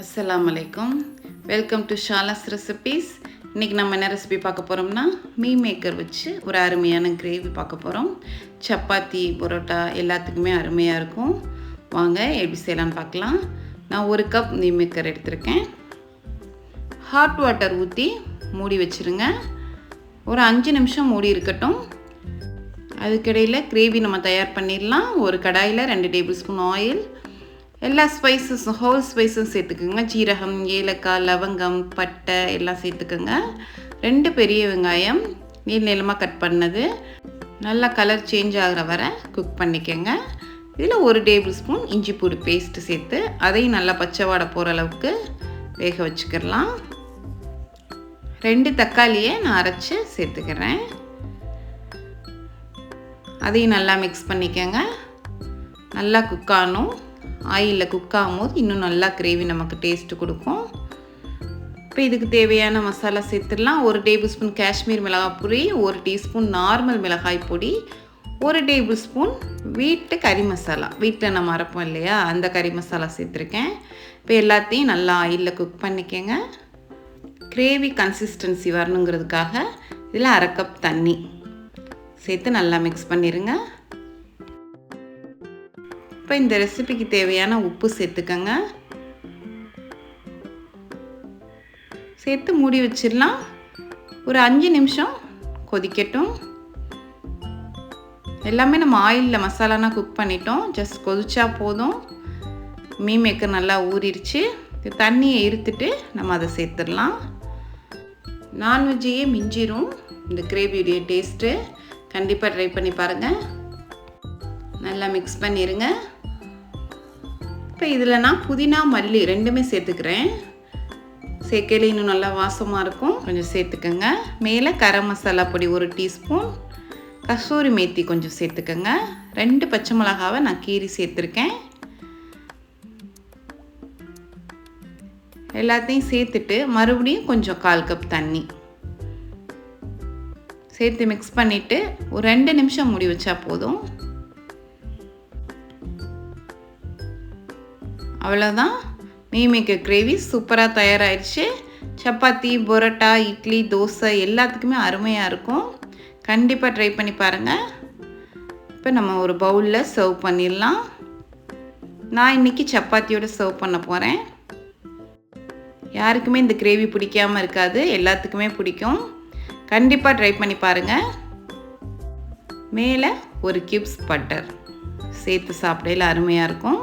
அஸ்லாம் அலைக்கும் welcome to ஷாலாஸ் recipes இன்றைக்கி நம்ம என்ன ரெசிபி பார்க்க போகிறோம்னா மீ மேக்கர் வச்சு ஒரு அருமையான கிரேவி பார்க்க போகிறோம் சப்பாத்தி பரோட்டா எல்லாத்துக்குமே அருமையாக இருக்கும். வாங்க எப்படி செய்யலான்னு பார்க்கலாம். நான் ஒரு கப் மீ மேக்கர் எடுத்திருக்கேன். ஹாட் வாட்டர் ஊற்றி மூடி வச்சுருங்க. ஒரு அஞ்சு நிமிஷம் மூடி இருக்கட்டும். அதுக்கிடையில் கிரேவி நம்ம தயார் பண்ணிடலாம். ஒரு கடாயில் ரெண்டு டேபிள் ஸ்பூன் ஆயில் எல்லா ஸ்பைசஸும் ஹோல் ஸ்பைஸும் சேர்த்துக்குங்க. ஜீரகம் ஏலக்காய் லவங்கம் பட்டை எல்லாம் சேர்த்துக்குங்க. ரெண்டு பெரிய வெங்காயம் நீள் நீளமாக கட் பண்ணது. நல்லா கலர் சேஞ்ச் ஆகிற வரை குக் பண்ணிக்கோங்க. இதில் ஒரு டேபிள் ஸ்பூன் இஞ்சி பூடு பேஸ்ட்டு சேர்த்து அதையும் நல்லா பச்சை வாடை போகிற அளவுக்கு வேக வச்சுக்கிடலாம். ரெண்டு தக்காளியை நான் அரைச்சி சேர்த்துக்கிறேன். அதையும் நல்லா மிக்ஸ் பண்ணிக்கோங்க. நல்லா குக் ஆகணும். ஆயிலில் குக் ஆகும்போது இன்னும் நல்லா கிரேவி நமக்கு டேஸ்ட்டு கொடுக்கும். இப்போ இதுக்கு தேவையான மசாலா சேர்த்துடலாம். ஒரு டேபிள் ஸ்பூன் காஷ்மீர் மிளகாய் பொடி ஒரு டீஸ்பூன் நார்மல் மிளகாய் பொடி ஒரு டேபிள் ஸ்பூன் வீட்டு கறி மசாலா. வீட்டில் நம்ம அரைப்போம் இல்லையா? அந்த கறி மசாலா சேர்த்துருக்கேன். இப்போ எல்லாத்தையும் நல்லா ஆயிலில் குக் பண்ணிக்கோங்க. கிரேவி கன்சிஸ்டன்சி வரணுங்கிறதுக்காக இதில் அரை கப் தண்ணி சேர்த்து நல்லா மிக்ஸ் பண்ணிடுங்க இப்போ இந்த ரெசிபிக்கு தேவையான உப்பு சேர்த்துக்கங்க. சேர்த்து மூடி வச்சிடலாம். ஒரு அஞ்சு நிமிஷம் கொதிக்கட்டும். எல்லாமே நம்ம ஆயிலில் மசாலானா குக் பண்ணிட்டோம். ஜஸ்ட் கொதிச்சா போதும். மீ மேக்கர் நல்லா ஊறிடுச்சு. தண்ணியை இருத்துட்டு நம்ம அதை சேர்த்துடலாம். நான்வெஜ்ஜையே மிஞ்சிரும். இந்த கிரேவியுடைய டேஸ்ட்டு கண்டிப்பாக ட்ரை பண்ணி பாருங்கள் நல்லா மிக்ஸ் பண்ணிடுங்க இப்போ இதில் நான் புதினா மல்லி ரெண்டுமே சேர்த்துக்கிறேன். சேர்க்கையில் இன்னும் நல்லா வாசமாக இருக்கும். கொஞ்சம் சேர்த்துக்கோங்க. மேலே கரம் மசாலா பொடி ஒரு டீஸ்பூன். கசூரி மேத்தி கொஞ்சம் சேர்த்துக்கோங்க. ரெண்டு பச்சை மிளகாவை நான் கீரி சேர்த்துருக்கேன். எல்லாத்தையும் சேர்த்துட்டு மறுபடியும் கொஞ்சம் கால் கப் தண்ணி. சேர்த்து மிக்ஸ் பண்ணிவிட்டு ஒரு ரெண்டு நிமிஷம் மூடி வச்சா போதும். அவ்வளோதான் மீமிக்க கிரேவி சூப்பராக தயாராகிடுச்சு சப்பாத்தி பொரோட்டா இட்லி தோசை எல்லாத்துக்குமே அருமையாக இருக்கும். கண்டிப்பாக ட்ரை பண்ணி பாருங்கள் இப்போ நம்ம ஒரு பவுலில் சர்வ் பண்ணிடலாம். நான் இன்றைக்கி சப்பாத்தியோடு சர்வ் பண்ண போகிறேன் யாருக்குமே இந்த கிரேவி பிடிக்காமல் இருக்காது. எல்லாத்துக்குமே பிடிக்கும். கண்டிப்பாக ட்ரை பண்ணி பாருங்கள் மேலே ஒரு கியூப்ஸ் பட்டர் சேர்த்து சாப்பிடையில் அருமையாக இருக்கும்.